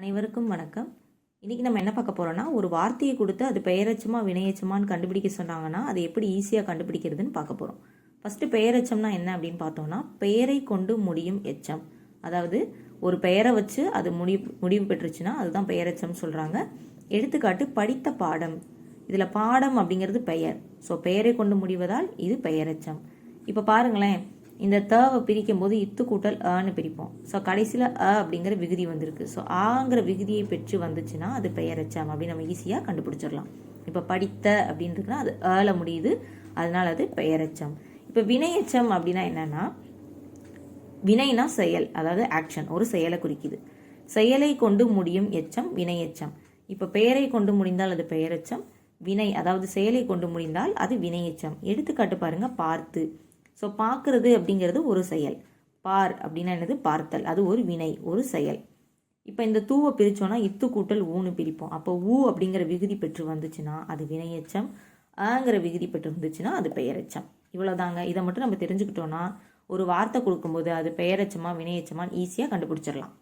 அனைவருக்கும் வணக்கம். இன்றைக்கி நம்ம என்ன பார்க்க போகிறோம்னா ஒரு வார்த்தையை கொடுத்து அது பெயரச்சமா வினையச்சமான்னு கண்டுபிடிக்க சொன்னாங்கன்னா அதை எப்படி ஈஸியாக கண்டுபிடிக்கிறதுன்னு பார்க்க போகிறோம் ஃபஸ்ட்டு பெயரச்சம்னா என்ன அப்படின்னு பார்த்தோம்னா பெயரை கொண்டு முடியும் எச்சம். அதாவது ஒரு பெயரை வச்சு அது முடிவு முடிவு பெற்றுச்சுன்னா அதுதான் பெயரெச்சம் சொல்கிறாங்க எடுத்துக்காட்டு படித்த பாடம். இதில் பாடம் அப்படிங்கிறது பெயர். ஸோ பெயரை கொண்டு முடிவதால் இது பெயரெச்சம். இப்போ பாருங்களேன். இந்த தவை பிரிக்கும் போது இத்து கூட்டல் ஆன்னு பிரிப்போம். ஸோ கடைசியில் அ அப்படிங்கிற விகுதி வந்திருக்கு. ஸோ ஆங்கிற விகுதியை பெற்று வந்துச்சுன்னா அது பெயரெச்சம் அப்படின்னு நம்ம ஈஸியாக கண்டுபிடிச்சிடலாம். இப்போ படித்த அப்படின்னு அது அல முடியுது. அதனால அது பெயரச்சம் இப்போ வினையச்சம் அப்படின்னா என்னன்னா வினைனா செயல் அதாவது ஆக்ஷன் ஒரு செயலை குறிக்குது. செயலை கொண்டு முடியும் எச்சம் வினையச்சம் இப்போ பெயரை கொண்டு முடிந்தால் அது பெயரச்சம் வினை அதாவது செயலை கொண்டு முடிந்தால் அது வினையச்சம் எடுத்துக்காட்டு பாருங்க பார்த்து. ஸோ பார்க்குறது அப்படிங்கிறது ஒரு செயல். பார் அப்படின்னா என்னது? பார்த்தல். அது ஒரு வினை ஒரு செயல். இப்போ இந்த தூவை பிரித்தோன்னா இத்து கூட்டல் ஊன்னு பிரிப்போம். அப்போ ஊ அப்படிங்கிற விகுதி பெற்று வந்துச்சுன்னா அது வினையச்சம். ஆங்கிற விகுதி பெற்று வந்துச்சுன்னா அது பெயரச்சம். இவ்வளோதாங்க இதை மட்டும் நம்ம தெரிஞ்சுக்கிட்டோன்னா ஒரு வார்த்தை கொடுக்கும்போது அது பெயரச்சமாக வினையச்சமான்னு ஈஸியாக கண்டுபிடிச்சிடலாம்.